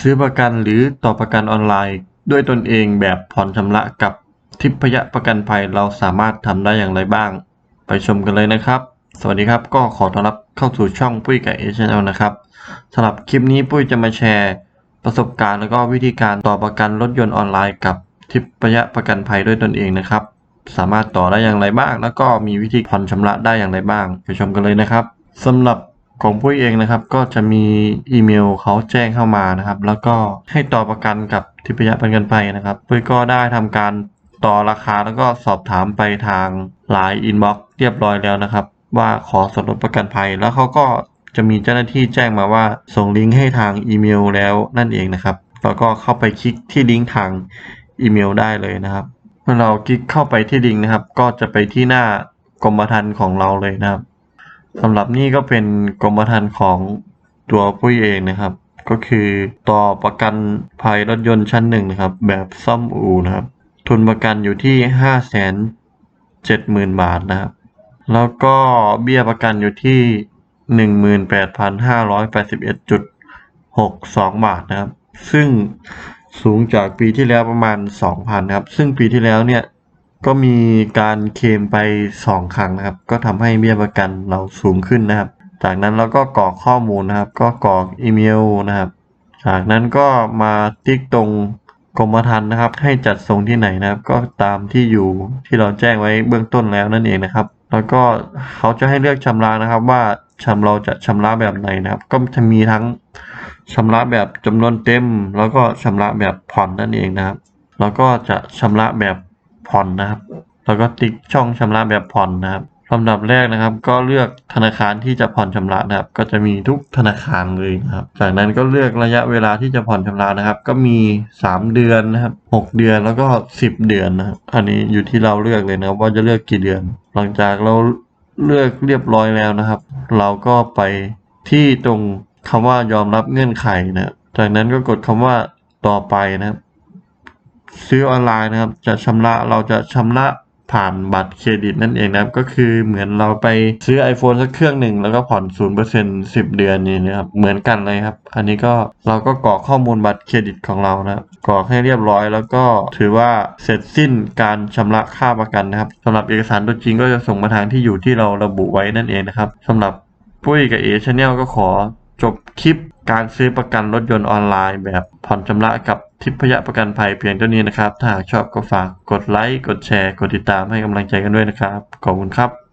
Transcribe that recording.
ซื้อประกันหรือต่อประกันออนไลน์ ด้วยตนเองแบบผ่อนชำระกับทิพยประกันภัยเราสามารถทำได้อย่างไรบ้าง ไปชมกันเลยนะครับ สวัสดีครับก็ขอต้อนรับเข้าสู่ช่องปุ้ยไกับเอชแนลนะครับสำหรับคลิปนี้ปุ้ยจะมาแชร์ ประสบการณ์แล้วก็วิธีการต่อประกันรถยนต์ออนไลน์กับทิพยประกันภัยด้วยตนเองนะครับ สามารถต่อได้อย่างไรบ้าง แล้วก็มีวิธีผ่อนชำระได้อย่างไรบ้าง ไปชมกันเลยนะครับสำหรับ ของปุ้ยเองนะครับ ก็จะมีอีเมลเขาแจ้งเข้ามานะครับ แล้วก็ให้ต่อประกันกับทิพยประกันภัยนะครับปุ้ยก็ได้ทำการต่อราคาแล้วก็สอบถามไปทางไลน์อินบ็อกเรียบร้อยแล้วนะครับ ว่าขอส่วนลดประกันภัย แล้วเขาก็จะมีเจ้าหน้าที่แจ้งมาว่าส่งลิงก์ให้ทางอีเมลแล้วนั่นเองนะครับแล้วก็เข้าไปคลิกที่ลิงก์ทางอีเมลได้เลยนะครับเมื่อเราคลิกเข้าไปที่ลิงก์นะครับ ก็จะไปที่หน้ากรมธรรม์ของเราเลยนะครับ สำหรับนี่ก็เป็นกรมธรรม์ของตัวปุ้ยเองนะครับ ก็คือต่อประกันภัยรถยนต์ชั้นหนึ่งนะครับ แบบซ่อมอู่นะครับ ทุนประกันอยู่ที่ห้าแสนเจ็ดหมื่นบาทนะครับ แล้วก็เบี้ยประกันอยู่ที่หนึ่งหมื่นแปดพันห้าร้อยแปดสิบเอ็ดจุดหกสองบาทนะครับ ซึ่งสูงจากปีที่แล้วประมาณสองพันครับ ซึ่งปีที่แล้วเนี่ย ก็มีการเคลมไปสองครั้งนะครับ ก็ทำให้เบี้ยประกันเราสูงขึ้นนะครับ จากนั้นเราก็กรอกข้อมูลนะครับ ก็กรอกอีเมลนะครับ จากนั้นก็มาติ๊กตรงกรมธรรม์นะครับ ให้จัดส่งที่ไหนนะครับ ก็ตามที่อยู่ที่เราแจ้งไว้เบื้องต้นแล้วนั่นเองนะครับ แล้วก็เขาจะให้เลือกชำระนะครับ ว่าชำเราจะชำระแบบไหนนะครับ ก็จะมีทั้งชำระแบบจำนวนเต็ม แล้วก็ชำระแบบผ่อนนั่นเองนะครับ แล้วก็จะชำระแบบ ผ่อนนะครับ แล้วก็ติ๊กช่องชำระแบบผ่อนนะครับลำดับแรกนะครับ ก็เลือกธนาคารที่จะผ่อนชำระนะครับ ก็จะมีทุกธนาคารเลยนะครับ จากนั้นก็เลือกระยะเวลาที่จะผ่อนชำระนะครับ ก็มี 3 เดือนนะครับ 6 เดือนแล้วก็ 10 เดือนนะครับ อันนี้อยู่ที่เราเลือกเลยนะครับ ว่าจะเลือกกี่เดือน หลังจากเราเลือกเรียบร้อยแล้วนะครับ เราก็ไปที่ตรงคำว่ายอมรับเงื่อนไขนะจากนั้นก็กดคำว่าต่อไปนะครับ ซื้อออนไลน์นะครับ จะชำระเราจะชำระผ่านบัตรเครดิตนั่นเองนะครับก็คือเหมือนเราไปซื้อ iPhone สักเครื่องหนึ่งแล้วก็ผ่อนศูนย์เปอร์เซ็นสิบเดือนนี่นะครับเหมือนกันเลยครับ อันนี้ก็เราก็กรอกข้อมูลบัตรเครดิตของเรานะครับกรอกให้เรียบร้อย แล้วก็ถือว่าเสร็จสิ้นการชำระค่าประกันนะครับสำหรับเอกสารตัวจริงก็จะส่งมาทางที่อยู่ที่เราระบุไว้นั่นเองนะครับสำหรับปุ้ยกับเอชแนลก็ขอ จบคลิปการซื้อประกันรถยนต์ออนไลน์ แบบผ่อนชำระกับทิพยประกันภัยเพียงเท่านี้นะครับ ถ้าหากชอบก็ฝากกดไลค์ กดแชร์ กดติดตามให้กำลังใจกันด้วยนะครับ ขอบคุณครับ